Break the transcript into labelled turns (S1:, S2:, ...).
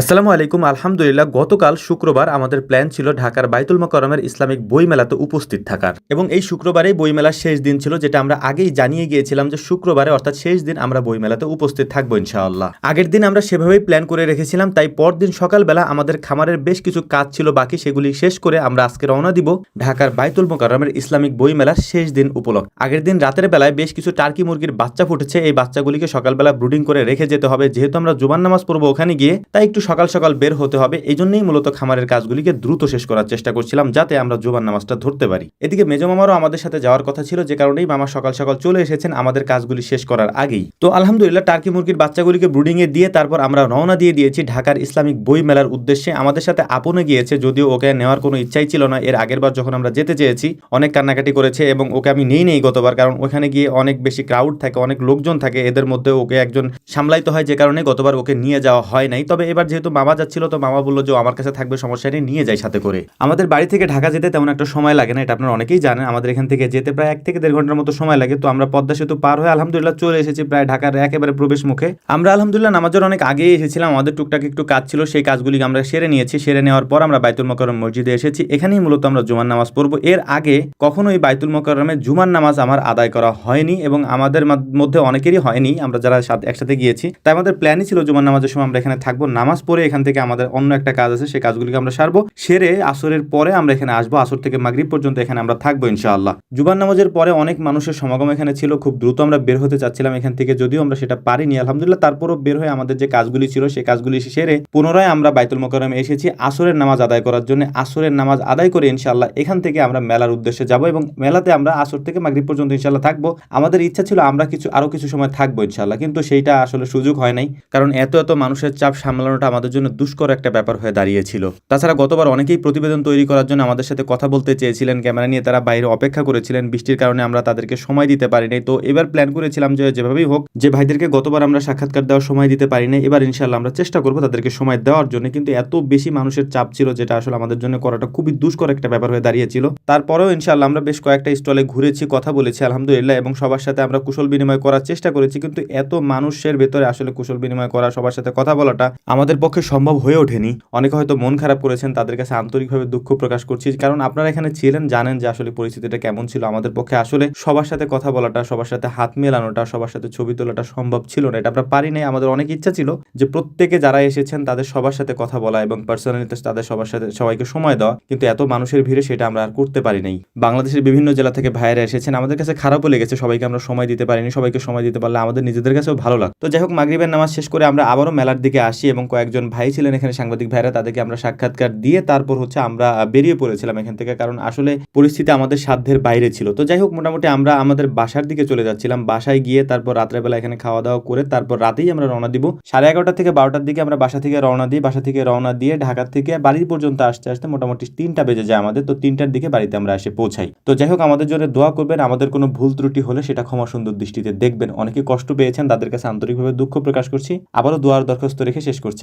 S1: আসসালামু আলাইকুম, আলহামদুলিল্লাহ, গতকাল শুক্রবার আমাদের প্ল্যান ছিল ঢাকার বাইতুল মোকাররমের ইসলামিক বইমেলাতে উপস্থিত থাকার। এবং এই শুক্রবারেই বইমেলার শেষ দিন ছিল, যেটা আমরা আগেই জানিয়ে গিয়েছিলাম যে শুক্রবারে, অর্থাৎ শেষ দিন, আমরা বইমেলাতে উপস্থিত থাকব ইনশাআল্লাহ। আগের দিন আমরা সেভাবেই প্ল্যান করে রেখেছিলাম, তাই পরদিন সকালবেলা আমাদের খামারের বেশ কিছু কাজ ছিল বাকি, সেগুলি শেষ করে আমরা আজকে রওনা দিব ঢাকার বাইতুল মোকাররমের ইসলামিক বইমেলার শেষ দিন উপলক্ষে। আগের দিন রাতের বেলায় বেশ কিছু টার্কি মুরগির বাচ্চা ফুটেছে, এই বাচ্চাগুলিকে সকালবেলা ব্রুডিং করে রেখে যেতে হবে, যেহেতু আমরা জুবান নামাজ পড়ব ওখানে গিয়ে, তাই একটু সকাল সকাল বের হতে হবে। এই জন্যই মূলত খামারের কাজগুলিকে দ্রুত শেষ করার চেষ্টা করছিলাম যাতে আমরা জুবান নামাজটা ধরতে পারি। এদিকে মেজো মামারও আমাদের সাথে যাওয়ার কথা ছিল যে কারণেই মামা সকাল সকাল চলে এসেছেন আমাদের কাজগুলি শেষ করার আগেই। তো আলহামদুলিল্লাহ টার্কি মুরগির বাচ্চাগুলিকে ব্রুডিং এ দিয়ে তারপর আমরা রওনা দিয়ে দিয়েছি ঢাকার ইসলামিক বই মেলার উদ্দেশ্যে। আমাদের সাথে আপনে গিয়েছে, যদিও ওকে নেওয়ার কোনো ইচ্ছাই ছিল না। এর আগের বার যখন আমরা যেতে চেয়েছি, অনেক কান্নাকাটি করেছে এবং ওকে আমি নেই নেই গতবার, কারণ ওখানে গিয়ে অনেক বেশি ক্রাউড থাকে, অনেক লোকজন থাকে। এদের মধ্যে ওকে একজন সামলাইতে হয়, যে কারণে গতবার ওকে নিয়ে যাওয়া হয় নাই। তবে এবার যেহেতু মামা যাচ্ছিল, তো মামা বলল যে আমার কাছে থাকবে, সমস্যা নেই, নিয়ে যাই সাথে করে। আমাদের বাড়ি থেকে ঢাকা যেতে তেমন একটা সময় লাগে না, এটা আপনারা অনেকেই জানেন। আমাদের এখান থেকে যেতে প্রায় এক থেকে দেড় ঘণ্টার মতো সময় লাগে। তো আমরা পদ্মা সেতু পার হয়ে আলহামদুলিল্লাহ চলে এসেছি প্রায় ঢাকার একেবারে প্রবেশ মুখে। আমরা আলহামদুলিল্লাহ নামাজের অনেক আগেই এসেছিলাম। আমাদের টুকটাক একটু কাজ ছিল, সেই কাজগুলি আমরা সেরে নিয়েছি। সেরে নেওয়ার পর আমরা বাইতুল মোকরম মসজিদে এসেছি। এখানেই মূলত আমরা জুমার নামাজ পড়ব। এর আগে কখনোই বাইতুল মোকরমে জুমার নামাজ আমার আদায় করা হয়নি এবং আমাদের মধ্যে অনেকেরই হয়নি। আমরা যারা একসাথে গিয়েছি, তাই আমাদের প্ল্যানই ছিল জুমার নামাজের সময় আমরা এখানে থাকব। নামাজ পড়ে এখান থেকে আমাদের অন্য একটা কাজ আছে, সেই কাজগুলিকে আমরা সারবো। সেরে আসরের পরে আমরা এখানে আসব, আসর থেকে মাগরিব পর্যন্ত এখানে আমরা থাকব ইনশাআল্লাহ। জুবান নামাজের পরে অনেক মানুষের সমাগম এখানে ছিল, খুব দ্রুত আমরা বের হতে চাচ্ছিলাম এখান থেকে, যদিও আমরা সেটা পারিনি, আলহামদুলিল্লাহ। তারপরও বের হয়ে আমাদের যে কাজগুলি ছিল, সেই কাজগুলি সেরে পুনরায় আমরা বাইতুল মোকারমে এসেছি আসরের নামাজ আদায় করার জন্য। আসরের নামাজ আদায় করে ইনশাআল্লাহ এখান থেকে আমরা মেলার উদ্দেশ্যে যাব এবং মেলাতে আমরা আসর থেকে মাগরিব পর্যন্ত ইনশাআল্লাহ থাকব। আমাদের ইচ্ছা ছিল আমরা কিছু আরও কিছু সময় থাকব ইনশাআল্লাহ, কিন্তু সেইটা আসলে সুযোগ হয় নাই, কারণ এত এত মানুষের চাপ সামলানোটা আমাদের জন্য দুষ্কর একটা ব্যাপার হয়ে দাঁড়িয়েছিল। তাছাড়া গতবার অনেকেই প্রতিবেদন তৈরি করার জন্য আমাদের সাথে কথা বলতে চেয়েছিলেন। ক্যামেরা নিয়ে তারা বাইরে অপেক্ষা করেছিলেন। বৃষ্টির কারণে আমরা তাদেরকে সময় দিতে পারিনি। তো এবার প্ল্যান করেছিলাম যে যেভাবেই হোক, যে ভাইদেরকে গতবার আমরা সাক্ষাৎকার দেওয়ার সময় দিতে পারিনি, এবার ইনশাল্লাহ আমরা চেষ্টা করব তাদেরকে সময় দেওয়ার জন্য। কিন্তু এত বেশি মানুষের চাপ ছিল যেটা আসলে আমাদের জন্য করাটা খুবই দুষ্কর একটা ব্যাপার হয়ে দাঁড়িয়েছিল। তারপরেও ইনশাল্লাহ আমরা বেশ কয়েকটা স্টলে ঘুরেছি, কথা বলেছি, আলহামদুলিল্লাহ, এবং সবার সাথে আমরা কুশল বিনিময় করার চেষ্টা করেছি। কিন্তু এত মানুষের ভেতরে আসলে কুশল বিনিময় করা, সবার সাথে কথা বলাটা আমাদের পক্ষে সম্ভব হয়ে ওঠেনি। অনেকে হয়তো মন খারাপ করেছেন, তাদের কাছে আন্তরিকভাবে দুঃখ প্রকাশ করছি। কারণ আপনারা এখানে ছিলেন, জানেন যে আসলে পরিস্থিতিটা কেমন ছিল আমাদের পক্ষে। আসলে সবার সাথে কথা বলাটা, সবার সাথে হাত মেলানোটা, সবার সাথে ছবি তোলাটা সম্ভব ছিল না। এটা আমরা পারি নাই। আমাদের অনেক ইচ্ছা ছিল যে প্রত্যেকে যারা এসেছেন, তাদের সবার সাথে কথা বলা এবং পার্সোনালি তাদের সবার সাথে, সবাইকে সময় দেওয়া। কিন্তু এত মানুষের ভিড়ে সেটা আমরা আর করতে পারি নাই। বাংলাদেশের বিভিন্ন জেলা থেকে ভাইয়েরা এসেছেন। আমাদের কাছে খারাপও লেগেছে। সবাইকে আমরা সময় দিতে পারিনি। সবাইকে সময় দিতে পারলে আমাদের নিজেদের কাছেও ভালো লাগতো। যাই হোক, মাগরিবের নামাজ শেষ করে আমরা আবারও মেলার দিকে আসি এবং কয়েকজন ভাই ছিলেন এখানে সাংবাদিক ভাইরা, তাদেরকে আমরা সাক্ষাৎকার দিয়ে তারপর হচ্ছে আমরা বেরিয়ে পড়েছিলাম এখান থেকে, কারণ আসলে পরিস্থিতি আমাদের সাধ্যের বাইরে ছিল। তো যাই হোক, মোটামুটি আমরা আমাদের বাসার দিকে চলে যাচ্ছিলাম। বাসায় গিয়ে তারপর রাত্রেবেলা এখানে খাওয়া দাওয়া করে তারপর রাতেই আমরা রওনা দিব। সাড়ে এগারোটা থেকে বারোটার দিকে আমরা বাসা থেকে রওনা দিই। বাসা থেকে রওনা দিয়ে ঢাকা থেকে বাড়ি পর্যন্ত আসতে আসতে মোটামুটি তিনটা বেজে যায় আমাদের। তো তিনটার দিকে বাড়িতে আমরা এসে পৌঁছাই। তো যাই হোক, আমাদের জন্য দোয়া করবেন। আমাদের কোনো ভুল ত্রুটি হলে সেটা ক্ষমা সুন্দর দৃষ্টিতে দেখবেন। অনেকে কষ্ট পেয়েছেন, তাদের কাছে আন্তরিকভাবে দুঃখ প্রকাশ করছি। আবারও দোয়ার দরখাস্ত রেখে শেষ করছি।